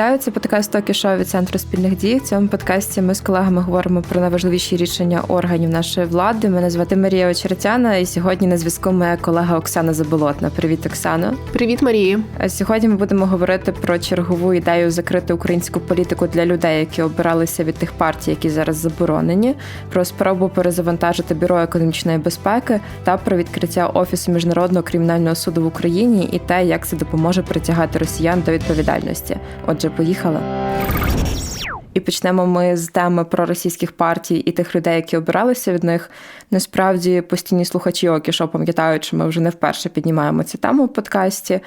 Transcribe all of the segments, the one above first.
Вітаю, це подкаст «Токі шоу від центру спільних дій. В цьому подкасті ми з колегами говоримо про найважливіші рішення органів нашої влади. Мене звати Марія Очеретяна, і сьогодні на зв'язку моя колега Оксана Заболотна. Привіт, Оксано. Привіт, Марії. Сьогодні ми будемо говорити про чергову ідею закрити українську політику для людей, які обиралися від тих партій, які зараз заборонені, про спробу перезавантажити бюро економічної безпеки та про відкриття офісу міжнародного кримінального суду в Україні і те, як це допоможе притягати росіян до відповідальності. Отже, поїхали. І почнемо ми з теми про російських партій і тих людей, які обиралися від них. Насправді постійні слухачі окі, що пам'ятають, що ми вже не вперше піднімаємо цю тему в подкасті.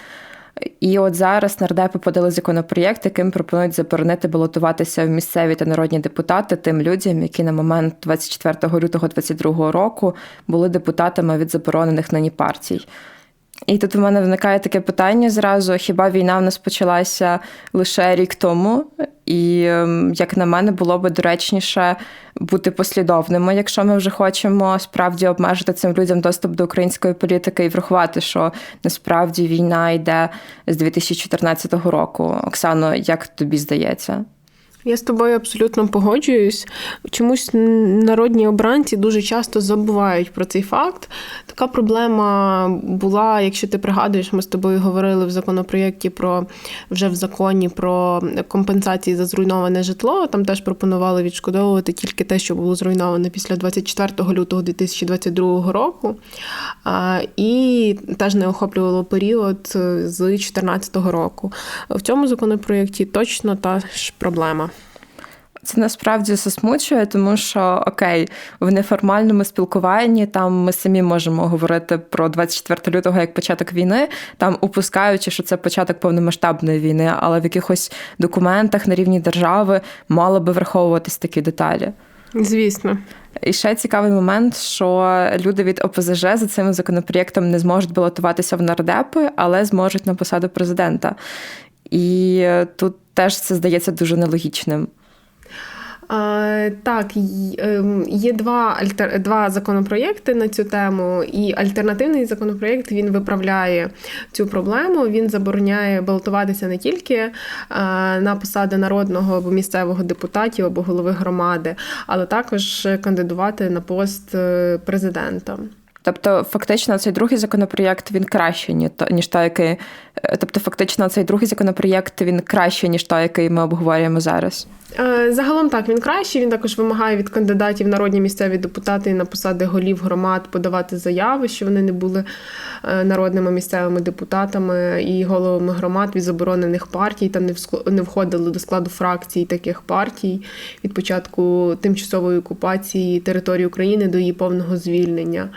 І от зараз нардепи подали законопроєкт, яким пропонують заборонити балотуватися в місцеві та народні депутати тим людям, які на момент 24 лютого 2022 року були депутатами від заборонених нині партій. І тут у мене виникає таке питання зразу: хіба війна в нас почалася лише рік тому? І, ем, як на мене, було би доречніше бути послідовними, якщо ми вже хочемо справді обмежити цим людям доступ до української політики і врахувати, що насправді війна йде з 2014 року. Оксано, як тобі здається? Я з тобою абсолютно погоджуюсь. Чомусь народні обранці дуже часто забувають про цей факт. Така проблема була, якщо ти пригадуєш, ми з тобою говорили в законопроєкті про вже в законі про компенсації за зруйноване житло. Там теж пропонували відшкодовувати тільки те, що було зруйноване після 24 лютого 2022 року. І теж не охоплювало період з 2014 року. В цьому законопроєкті точно та ж проблема. Це насправді засмучує, тому що окей, в неформальному спілкуванні там ми самі можемо говорити про 24 лютого як початок війни, там упускаючи, що це початок повномасштабної війни, але в якихось документах на рівні держави мало би враховуватись такі деталі. Звісно. І ще цікавий момент, що люди від ОПЗЖ за цим законопроєктом не зможуть балотуватися в нардепи, але зможуть на посаду президента. І тут теж це здається дуже нелогічним. Так, ем, є два два законопроєкти на цю тему, і альтернативний законопроєкт він виправляє цю проблему. Він забороняє балотуватися не тільки на посади народного або місцевого депутатів або голови громади, але також кандидувати на пост е, президента. Тобто, фактично, цей другий законопроєкт він краще, ніж той, який. Е, тобто, фактично, цей другий законопроєкт він краще, ніж той, який ми обговорюємо зараз. Е, загалом так він кращий. Він також вимагає від кандидатів народні місцеві депутати на посади голів громад подавати заяви, що вони не були е, народними місцевими депутатами і головами громад від заборонених партій та не входили до складу фракцій таких партій від початку тимчасової окупації території України до її повного звільнення.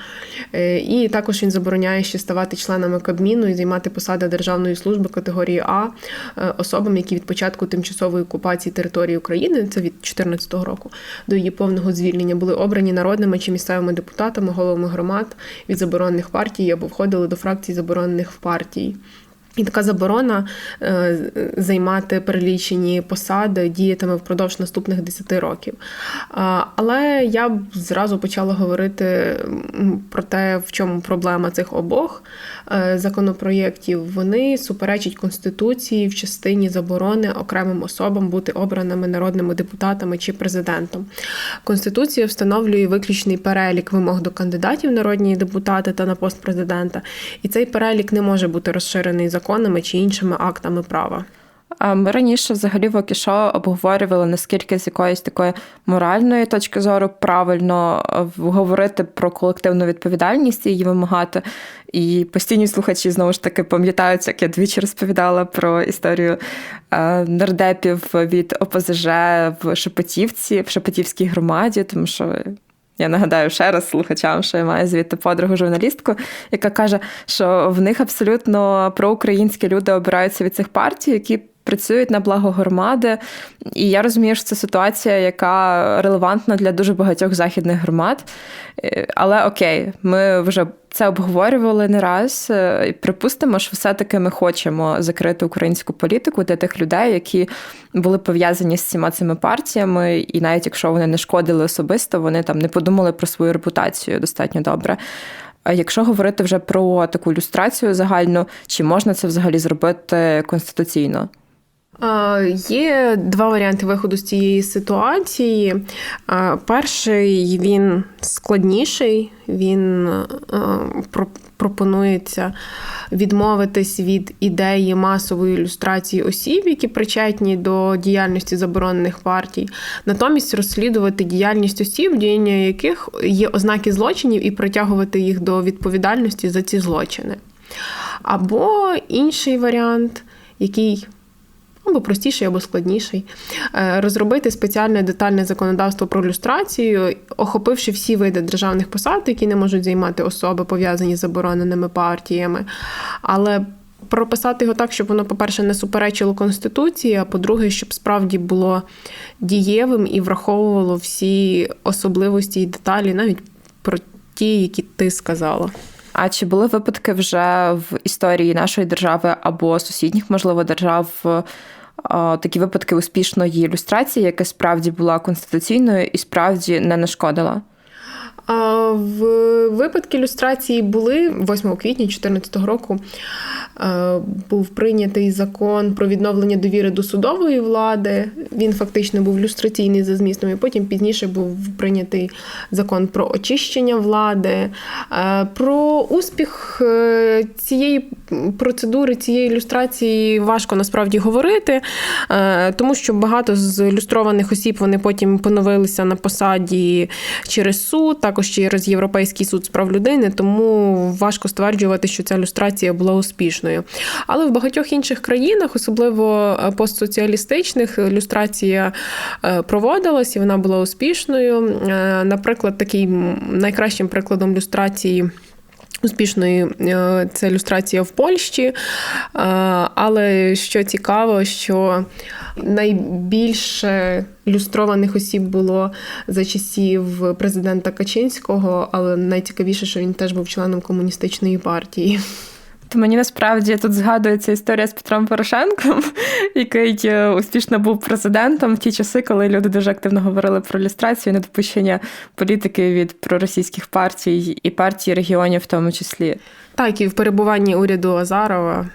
І також він забороняє ще ставати членами Кабміну і займати посади державної служби категорії А особам, які від початку тимчасової окупації території України, це від 2014 року, до її повного звільнення були обрані народними чи місцевими депутатами, головами громад від заборонених партій або входили до фракцій заборонених в партії. І така заборона е, займати перелічені посади діятиме впродовж наступних 10 років. Але я б зразу почала говорити про те, в чому проблема цих обох е, законопроєктів. Вони суперечать Конституції в частині заборони окремим особам бути обраними народними депутатами чи президентом. Конституція встановлює виключний перелік вимог до кандидатів народні депутати та на пост президента. І цей перелік не може бути розширений за законами чи іншими актами права. Ми раніше взагалі в Окішо обговорювали, наскільки з якоїсь такої моральної точки зору правильно говорити про колективну відповідальність і її вимагати. І постійні слухачі знову ж таки пам'ятають, як я двічі розповідала про історію нардепів від ОПЗЖ в Шепетівці, в Шепетівській громаді, тому що я нагадаю ще раз слухачам, що я маю звідти подругу журналістку, яка каже, що в них абсолютно проукраїнські люди обираються від цих партій, які працюють на благо громади. І я розумію, що це ситуація, яка релевантна для дуже багатьох західних громад. Е, але окей, ми вже це обговорювали не раз. Е, припустимо, що все-таки ми хочемо закрити українську політику для тих людей, які були пов'язані з цими цими партіями, і навіть якщо вони не шкодили особисто, вони там не подумали про свою репутацію достатньо добре. Якщо говорити вже про таку ілюстрацію загальну, чи можна це взагалі зробити конституційно? Є два варіанти виходу з цієї ситуації. Перший він складніший, він пропонується відмовитись від ідеї масової ілюстрації осіб, які причетні до діяльності заборонених партій, натомість розслідувати діяльність осіб, діяння яких є ознаки злочинів, і притягувати їх до відповідальності за ці злочини. Або інший варіант, який або простіший, або складніший, е, розробити спеціальне детальне законодавство про люстрацію, охопивши всі види державних посад, які не можуть займати особи, пов'язані з забороненими партіями. Але прописати його так, щоб воно, по-перше, не суперечило Конституції, а по-друге, щоб справді було дієвим і враховувало всі особливості і деталі, навіть про ті, які ти сказала. А чи були випадки вже в історії нашої держави або сусідніх, можливо, держав такі випадки успішної ілюстрації, яка справді була конституційною і справді не нашкодила? А В випадки ілюстрації були 8 квітня 2014 року. Був прийнятий закон про відновлення довіри до судової влади. Він фактично був люстраційний за змістом. І потім пізніше був прийнятий закон про очищення влади. Про успіх е, цієї процедури, цієї ілюстрації важко насправді говорити, е, тому що багато з люстрованих осіб вони потім поновилися на посаді через суд, також через Європейський суд з прав людини, тому важко стверджувати, що ця люстрація була успішною. Але в багатьох інших країнах, особливо е, постсоціалістичних, люстрація е, проводилась і вона була успішною. Наприклад, таким найкращим прикладом люстрації. Успішної е, це ілюстрація в Польщі. Е, Але що цікаво, що найбільше люстрованих осіб було за часів президента Качинського, але найцікавіше, що він теж був членом комуністичної партії. То мені насправді тут згадується історія з Петром Порошенком, який е, успішно був президентом в ті часи, коли люди дуже активно говорили про ілюстрацію, недопущення політики від проросійських партій і партій регіонів, в тому числі. Так, і в перебуванні уряду Азарова.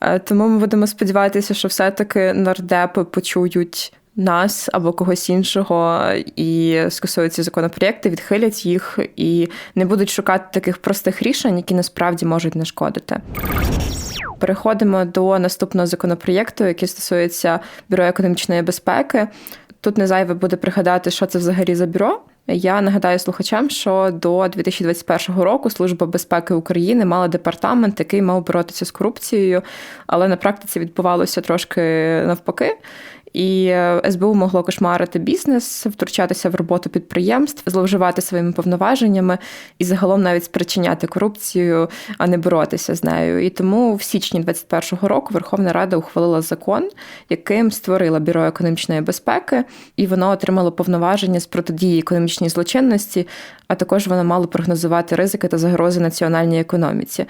Е, Тому ми будемо сподіватися, що все-таки нардепи почують нас або когось іншого і скасують законопроєкти, відхилять їх і не будуть шукати таких простих рішень, які насправді можуть нашкодити. Переходимо до наступного законопроєкту, який стосується бюро економічної безпеки. Тут не зайве буде пригадати, що це взагалі за бюро. Я нагадаю слухачам, що до 2021 року Служба безпеки України мала департамент, який мав боротися з корупцією, але на практиці відбувалося трошки навпаки. І е, СБУ могло кошмарити бізнес, втручатися в роботу підприємств, зловживати своїми повноваженнями і загалом навіть спричиняти корупцію, а не боротися з нею. І тому в січні 2021 року Верховна Рада ухвалила закон, яким створила бюро економічної безпеки, і воно отримало повноваження з протидії економічній злочинності, а також воно мало прогнозувати ризики та загрози національній економіці.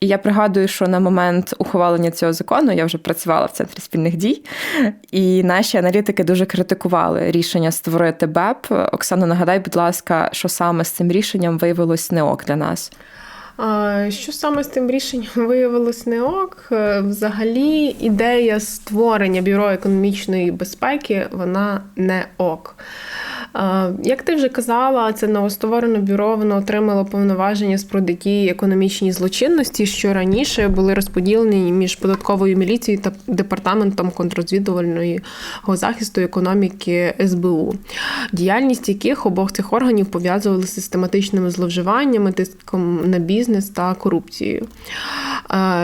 І я пригадую, що на момент ухвалення цього закону я вже працювала в центрі спільних дій, і наші аналітики дуже критикували рішення створити БЕП. Оксано, нагадай, будь ласка, що саме з цим рішенням виявилось не ок для нас. Що саме з тим рішенням виявилось не ок? Е, Взагалі, ідея створення бюро економічної безпеки вона не ок. Як ти вже казала, це новостворене бюро воно отримало повноваження з протидії економічній злочинності, що раніше були розподілені між податковою міліцією та департаментом контррозвідувального захисту економіки СБУ, діяльність яких обох цих органів пов'язували з систематичними зловживаннями, тиском на бізнес та корупцією.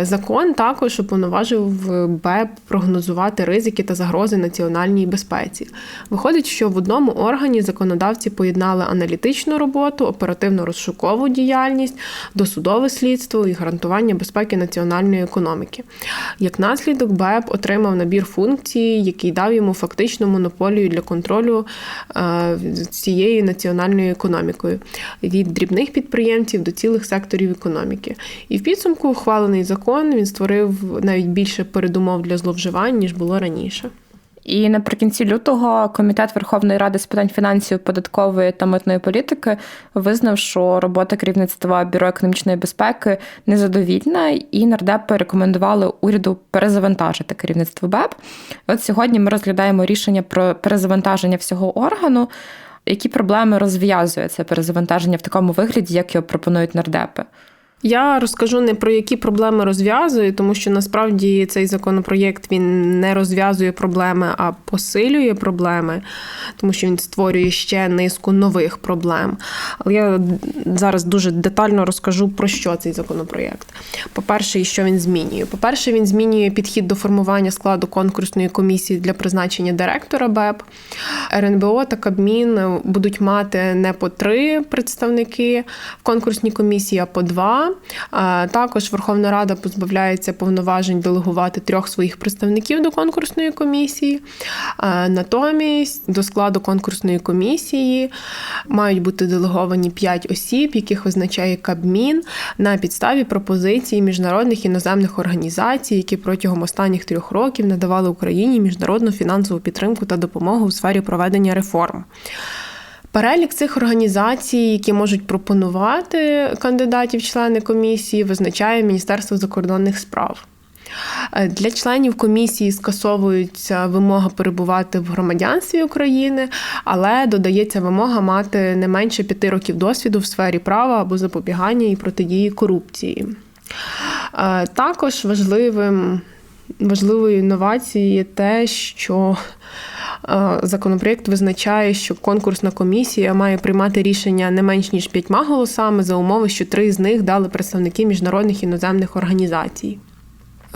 Закон також уповноважив БЕП прогнозувати ризики та загрози національній безпеці. Виходить, що в одному органі законодавці поєднали аналітичну роботу, оперативно-розшукову діяльність, досудове слідство і гарантування безпеки національної економіки. Як наслідок, БЕП отримав набір функцій, який дав йому фактичну монополію для контролю е, цією національною економікою від дрібних підприємців до цілих секторів економіки. І в підсумку ухвалений закон він створив навіть більше передумов для зловживань ніж було раніше. І наприкінці лютого комітет Верховної Ради з питань фінансів, податкової та митної політики визнав, що робота керівництва бюро економічної безпеки незадовільна, і нардепи рекомендували уряду перезавантажити керівництво БЕП. От сьогодні ми розглядаємо рішення про перезавантаження всього органу. Які проблеми розв'язує це перезавантаження в такому вигляді, як його пропонують нардепи? Я розкажу не про які проблеми розв'язує, тому що насправді цей законопроєкт він не розв'язує проблеми, а посилює проблеми, тому що він створює ще низку нових проблем. Але я зараз дуже детально розкажу про що цей законопроєкт. По-перше, і що він змінює. По-перше, він змінює підхід до формування складу конкурсної комісії для призначення директора БЕП. РНБО та Кабмін будуть мати не по три представники в конкурсній комісії, а по два. Також Верховна Рада позбавляється повноважень делегувати трьох своїх представників до конкурсної комісії. Натомість до складу конкурсної комісії мають бути делеговані п'ять осіб, яких визначає Кабмін на підставі пропозицій міжнародних іноземних організацій, які протягом останніх трьох років надавали Україні міжнародну фінансову підтримку та допомогу у сфері проведення реформ. Перелік цих організацій, які можуть пропонувати кандидатів члени комісії, визначає Міністерство закордонних справ. Для членів комісії скасовується вимога перебувати в громадянстві України, але додається вимога мати не менше п'яти років досвіду в сфері права або запобігання і протидії корупції. Також важливим, важливою інновацією є те, що Законопроєкт визначає, що конкурсна комісія має приймати рішення не менш ніж п'ятьма голосами за умови, що три з них дали представники міжнародних іноземних організацій.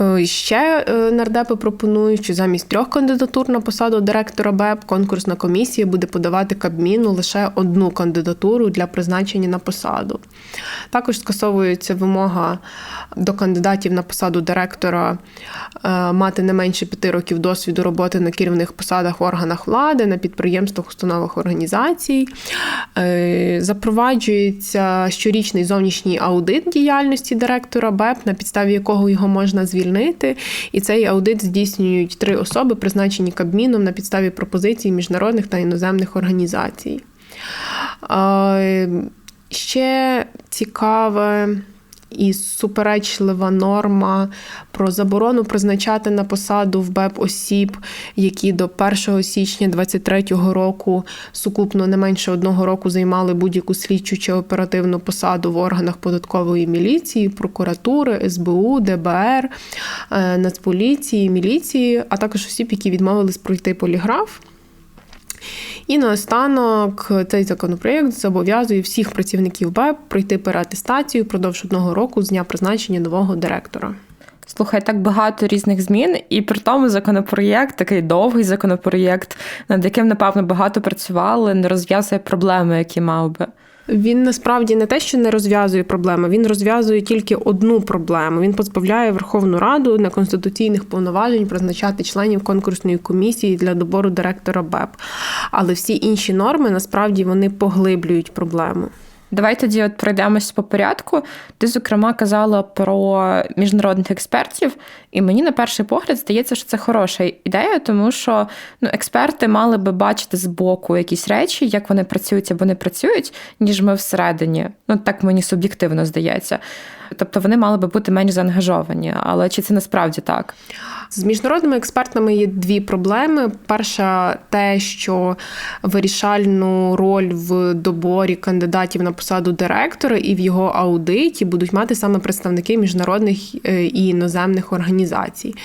Е, ще е, нардепи пропонують, що замість трьох кандидатур на посаду директора БЕП конкурсна комісія буде подавати Кабміну лише одну кандидатуру для призначення на посаду. Також скасовується вимога до кандидатів на посаду директора е, мати не менше п'яти років досвіду роботи на керівних посадах в органах влади, на підприємствах, установах організацій. Запроваджується щорічний зовнішній аудит діяльності директора БЕП, на підставі якого його можна звільнити звільнити. І цей аудит здійснюють три особи, призначені Кабміном на підставі пропозицій міжнародних та іноземних організацій. Ще цікаве і суперечлива норма про заборону призначати на посаду в БЕП осіб, які до 1 січня 2023 року сукупно не менше одного року займали будь-яку слідчу чи оперативну посаду в органах податкової міліції, прокуратури, СБУ, ДБР, е, Нацполіції, міліції, а також осіб, які відмовились пройти поліграф. І наостанок цей законопроєкт зобов'язує всіх працівників БЕП пройти переатестацію впродовж одного року з дня призначення нового директора. Слухай, так багато різних змін, і при тому законопроєкт, такий довгий законопроєкт, над яким, напевно, багато працювали, не розв'язує проблеми, які мав би. Він насправді не те, що не розв'язує проблеми, він розв'язує тільки одну проблему. Він позбавляє Верховну Раду на конституційних повноважень призначати членів конкурсної комісії для добору директора БЕП. Але всі інші норми насправді вони поглиблюють проблему. Давай тоді от пройдемось по порядку. Ти, зокрема, казала про міжнародних експертів, і мені на перший погляд здається, що це хороша ідея, тому що ну, експерти мали би бачити з боку якісь речі, як вони працюють або не працюють, ніж ми всередині. Ну так мені суб'єктивно здається. Тобто вони мали би бути менш заангажовані. Але чи це насправді так? З міжнародними експертами є дві проблеми. Перша те, що вирішальну роль в доборі кандидатів на посаду директора і в його аудиті будуть мати саме представники міжнародних е, і іноземних організацій.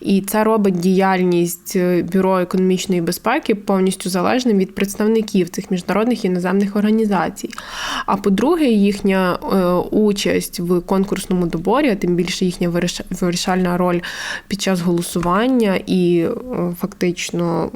І це робить діяльність е, бюро економічної безпеки повністю залежним від представників цих міжнародних і іноземних організацій. А по-друге, їхня е, участь в конкурсному доборі, а тим більше їхня вирішальна роль під час голосування і е, фактично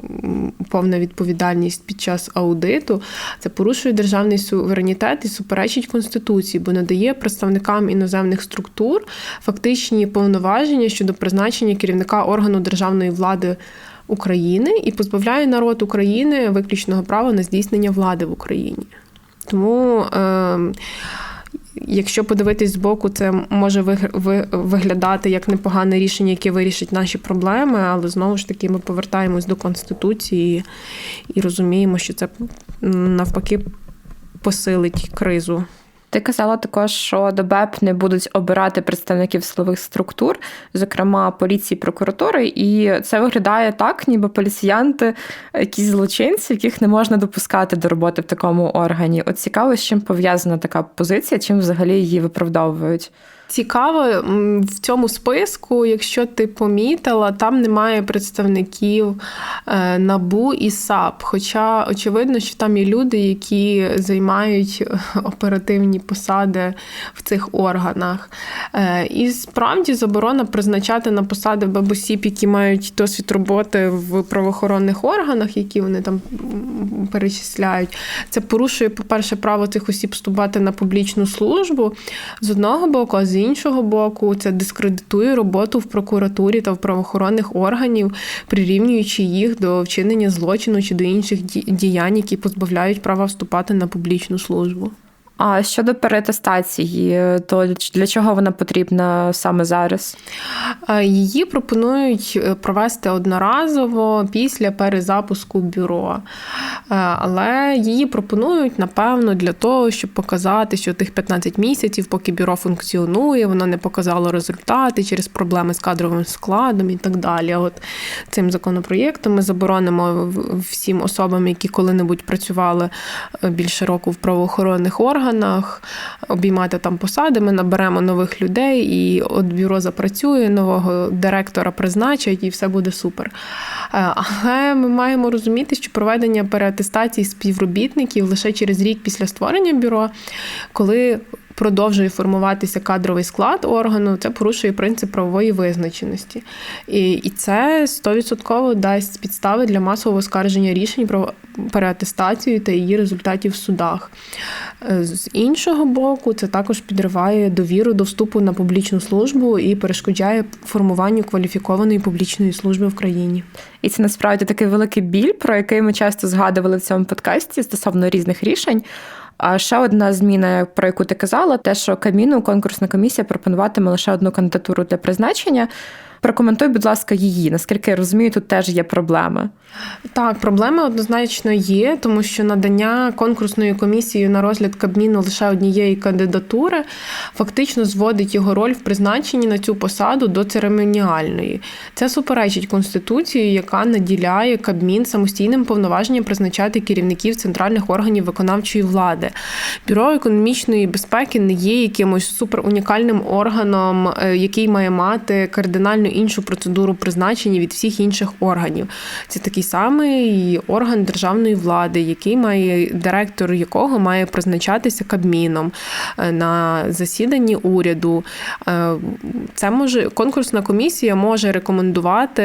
повна відповідальність під час аудиту, це порушує державний суверенітет і суперечить конституції, бо надає представникам іноземних структур фактичні повноваження щодо призначення керівника органу державної влади. України і позбавляє народ України виключного права на здійснення влади в Україні. Тому е, якщо подивитись збоку, це може виглядати як непогане рішення, яке вирішить наші проблеми, але знову ж таки ми повертаємось до конституції і розуміємо, що це навпаки посилить кризу. Ти казала також, що до БЕП не будуть обирати представників силових структур, зокрема поліції, прокуратури, і це виглядає так, ніби поліціянти якісь злочинці, яких не можна допускати до роботи в такому органі. От цікаво, з чим пов'язана така позиція, чим взагалі її виправдовують. Цікаво, в цьому списку, якщо ти помітила, там немає представників е, НАБУ і САП. Хоча очевидно, що там є люди, які займають е, оперативні посади в цих органах. Е, І справді заборона призначати на посади бабусіп, які мають досвід роботи в правоохоронних органах, які вони там перечисляють. Це порушує, по-перше, право цих осіб вступати на публічну службу з одного боку, а з іншого боку, це дискредитує роботу в прокуратурі та в правоохоронних органів, прирівнюючи їх до вчинення злочину чи до інших діянь, які позбавляють права вступати на публічну службу. А щодо перетестації, то для чого вона потрібна саме зараз? Її пропонують е, провести одноразово після перезапуску бюро. Але її пропонують, напевно, для того, щоб показати, що тих 15 місяців, поки бюро функціонує, воно не показало результати через проблеми з кадровим складом і так далі. От цим законопроєктом ми заборонимо всім особам, які коли-небудь працювали е, більше року в правоохоронних органах, обіймати там посади. Ми наберемо нових людей, і от бюро запрацює, нового директора призначать, і все буде супер. Е, Але ми маємо розуміти, що проведення переатестації співробітників лише через рік після створення бюро, коли продовжує формуватися кадровий склад органу, це порушує принцип правової визначеності. І, і це 100% дасть підстави для масового оскарження рішень про переатестацію та її результатів в судах. Е, З іншого боку, це також підриває довіру до вступу на публічну службу і перешкоджає формуванню кваліфікованої публічної служби в країні. І це насправді такий великий біль, про який ми часто згадували в цьому подкасті стосовно різних рішень. А ще одна зміна, про яку ти казала, те, що Каміну конкурсна комісія пропонуватиме лише одну кандидатуру для призначення. Прокоментуй, будь ласка, її. Наскільки я розумію, тут теж є проблеми. Так, проблеми однозначно є, тому що надання конкурсною комісією на розгляд Кабміну лише однієї кандидатури фактично зводить його роль в призначенні на цю посаду до церемоніальної. Це суперечить Конституції, яка наділяє Кабмін самостійним повноваженням призначати керівників центральних органів виконавчої влади. Бюро економічної безпеки не є якимось суперунікальним органом, е, який має мати кардинально іншу процедуру призначення від всіх інших органів. Це такий самий орган державної влади, який має директор якого має призначатися кабміном е, на засіданні уряду. Е, Це може конкурсна комісія може рекомендувати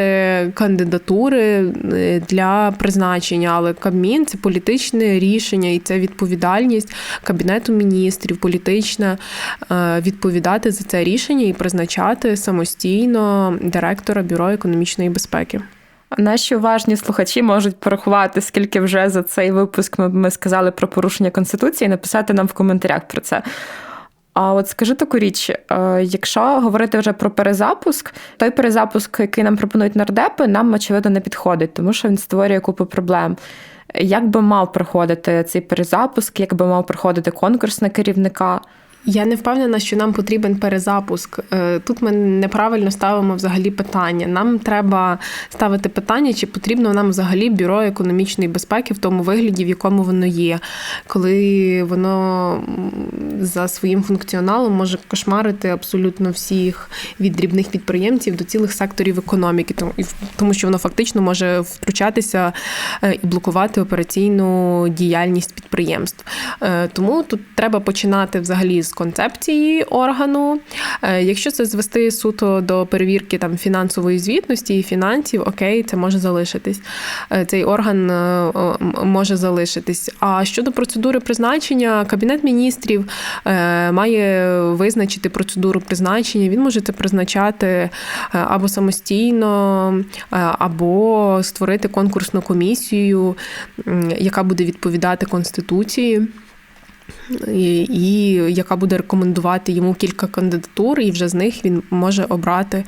кандидатури е, для призначення, але Кабмін це політичне рішення і це відповідальність кабінету міністрів, політична відповідати за це рішення і призначати самостійно директора бюро економічної безпеки. Наші уважні слухачі можуть порахувати, скільки вже за цей випуск ми, ми сказали про порушення конституції, і написати нам в коментарях про це. А от скажи таку річ: е, якщо говорити вже про перезапуск, той перезапуск, який нам пропонують нардепи, нам очевидно не підходить, тому що він створює купу проблем. Як би мав проходити цей перезапуск, як би мав проходити конкурс на керівника? Я не впевнена, що нам потрібен перезапуск. Е, Тут ми неправильно ставимо взагалі питання. Нам треба ставити питання, чи потрібно нам взагалі бюро економічної безпеки в тому вигляді, в якому воно є, коли воно за своїм функціоналом може кошмарити абсолютно всіх від дрібних підприємців до цілих секторів економіки, тому що воно фактично може втручатися е, і блокувати операційну діяльність підприємств. Е, Тому тут треба починати взагалі з концепції органу. Е, Якщо це звести суто до перевірки там фінансової звітності і фінансів, окей, це може залишитись. Е, Цей орган е, може залишитись. А щодо процедури призначення, кабінет міністрів має визначити процедуру призначення. Він може це призначати або самостійно, або створити конкурсну комісію, яка буде відповідати конституції. І, яка буде рекомендувати йому кілька кандидатур, і вже з них він може обрати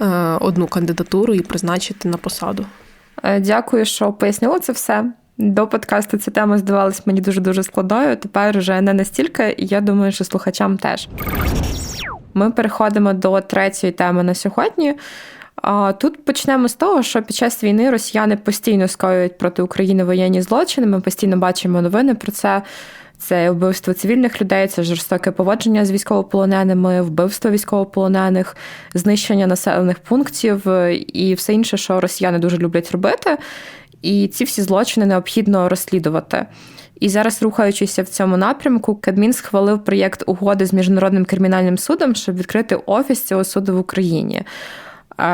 е, одну кандидатуру і призначити на посаду. Е, Дякую, що пояснили це все. До подкасту ця тема здавалась мені дуже дуже складною. Тепер вже не настільки, і я думаю, що слухачам теж. Ми переходимо до третьої теми на сьогодні. Тут почнемо з того, що під час війни росіяни постійно скоюють проти України воєнні злочини. Ми постійно бачимо новини про це. Це вбивство цивільних людей, це жорстоке поводження з військовополоненими, вбивство військовополонених, знищення населених пунктів і все інше, що росіяни дуже люблять робити. І ці всі злочини необхідно розслідувати. І зараз, рухаючись в цьому напрямку, Кабмін схвалив проєкт угоди з міжнародним кримінальним судом, щоб відкрити офіс цього суду в Україні.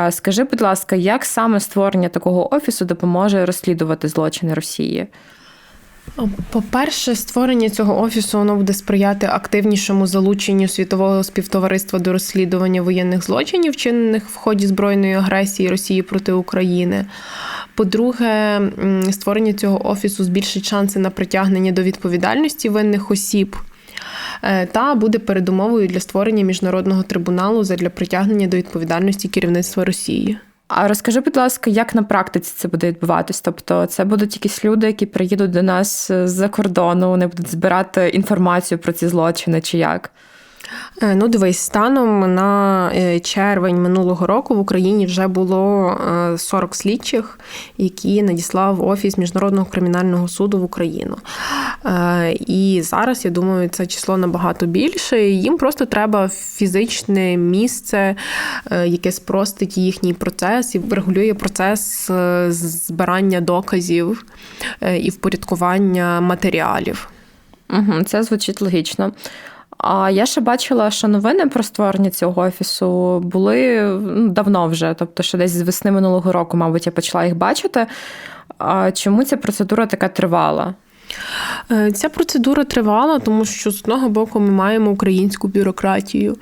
Скажи, будь ласка, як саме створення такого офісу допоможе розслідувати злочини Росії? По-перше, створення цього офісу воно буде сприяти активнішому залученню світового співтовариства до розслідування воєнних злочинів, вчинених в ході збройної агресії Росії проти України. По-друге, створення цього офісу збільшить шанси на притягнення до відповідальності винних осіб. Е, та буде передумовою для створення міжнародного трибуналу для притягнення до відповідальності керівництва Росії. А розкажи, будь ласка, як на практиці це буде відбуватись? Тобто, це будуть якісь люди, які приїдуть до нас з-за кордону, вони будуть збирати інформацію про ці злочини, чи як? Е, ну, дивись, станом на е, червень минулого року в Україні вже було 40 слідчих, які надіслав офіс міжнародного кримінального суду в Україну. Е, і зараз я думаю, це число набагато більше. Їм просто треба фізичне місце, яке спростить їхній процес і врегулює процес збирання доказів і впорядкування матеріалів. Угу, Це звучить логічно. А я ще бачила, що новини про створення цього офісу були ну, давно вже, тобто, що десь з весни минулого року, мабуть, я почала їх бачити. А Чому ця процедура така тривала? Е, ця процедура тривала, тому що з одного боку ми маємо українську бюрократію,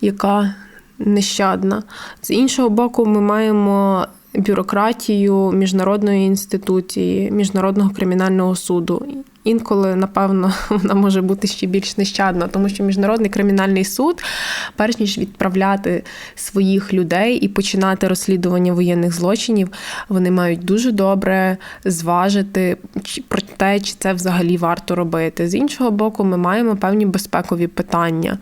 яка нещадна. З іншого боку, ми маємо бюрократію міжнародної інституції, міжнародного кримінального суду. Інколи, напевно, вона може бути ще більш нещадна, тому що міжнародний кримінальний суд, перш ніж відправляти своїх людей і починати розслідування воєнних злочинів, вони мають дуже добре зважити про те, чи це взагалі варто робити. З іншого боку, ми маємо певні безпекові питання.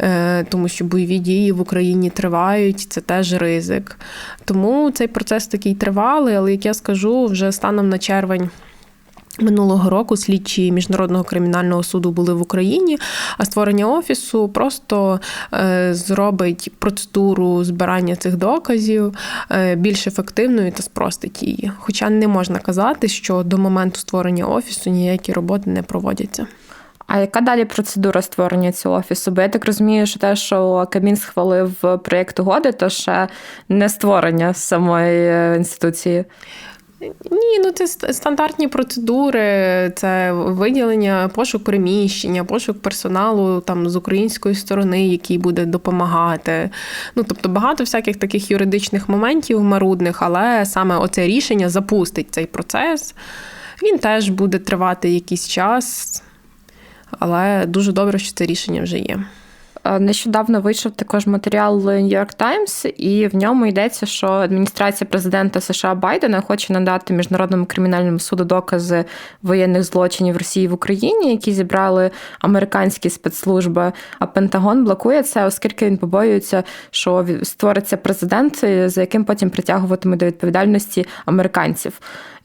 Е, тому що бойові дії в Україні тривають, це теж ризик. Тому цей процес такий тривалий, але як я скажу, вже станом на червень. Минулого року слідчі міжнародного кримінального суду були в Україні, а створення офісу просто е, зробить процедуру збирання цих доказів е, більш ефективною та спростить її. Хоча не можна казати, що до моменту створення офісу ніякі роботи не проводяться. А яка далі процедура створення цього офісу? Бо я так розумію, що те, що Кабмін схвалив проєкт угоди, то ще не створення самої е, інституції. Ні, ну це стандартні процедури, це виділення, пошук приміщення, пошук персоналу там з української сторони, який буде допомагати. Ну тобто багато всяких таких юридичних моментів марудних, але саме оце рішення запустить цей процес. Він теж буде тривати якийсь час, але дуже добре, що це рішення вже є. Нещодавно вийшов також матеріал New York Times, і в ньому йдеться, що адміністрація президента США Байдена хоче надати міжнародному кримінальному суду докази воєнних злочинів Росії в Україні, які зібрали американські спецслужби. А Пентагон блокує це, оскільки він побоюється, що створиться президент, за яким потім притягуватиме до відповідальності американців.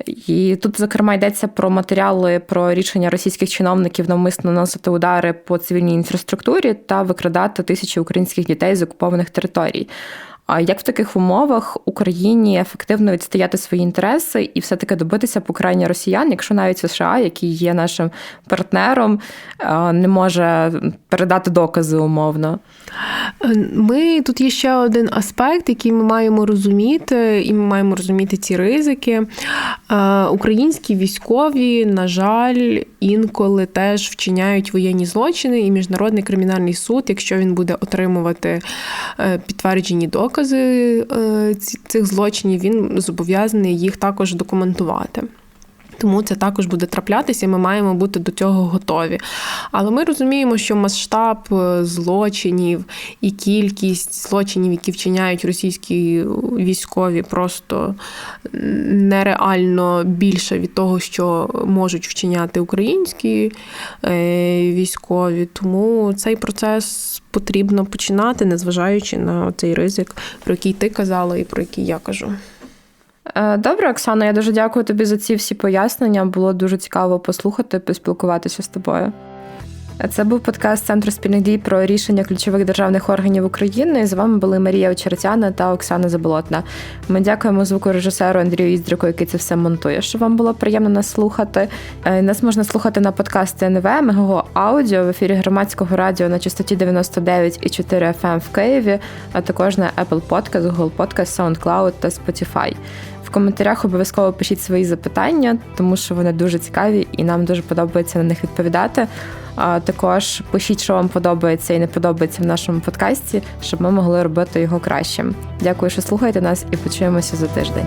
І тут, зокрема, йдеться про матеріали про рішення російських чиновників навмисно наносити удари по цивільній інфраструктурі та викрадати тисячі українських дітей з окупованих територій. Як в таких умовах Україні ефективно відстояти свої інтереси і все-таки добитися покарання росіян, якщо навіть США, який є нашим партнером, не може передати докази умовно? Ми тут є ще один аспект, який ми маємо розуміти, і ми маємо розуміти ці ризики. Українські військові, на жаль, інколи теж вчиняють воєнні злочини, і міжнародний кримінальний суд, якщо він буде отримувати е, підтверджені докази е, цих злочинів, він зобов'язаний їх також документувати. Тому це також буде траплятися, і ми маємо бути до цього готові. Але ми розуміємо, що масштаб е, злочинів і кількість злочинів, які вчиняють російські військові, просто нереально більше від того, що можуть вчиняти українські е, військові. Тому цей процес потрібно починати, незважаючи на цей ризик, про який ти казала і про який я кажу. Е, Добре, Оксана, я дуже дякую тобі за ці всі пояснення. Було дуже цікаво послухати, поспілкуватися з тобою. Це був подкаст Центру спільних дій про рішення ключових державних органів України. З вами були Марія Очеретяна та Оксана Заболотна. Ми дякуємо звукорежисеру Андрію Іздрику, який це все монтує, щоб вам було приємно нас слухати. Е, Нас можна слухати на подкасті НВ, Мегаго Аудіо в ефірі громадського радіо на частоті 99,4 FM в Києві, а також на Apple Podcast, Google Podcast, SoundCloud та Spotify. В коментарях обов'язково пишіть свої запитання, тому що вони дуже цікаві і нам дуже подобається на них відповідати. А також пишіть, що вам подобається і не подобається в нашому подкасті, щоб ми могли робити його кращим. Дякую, що слухаєте нас, і почуємося за тиждень.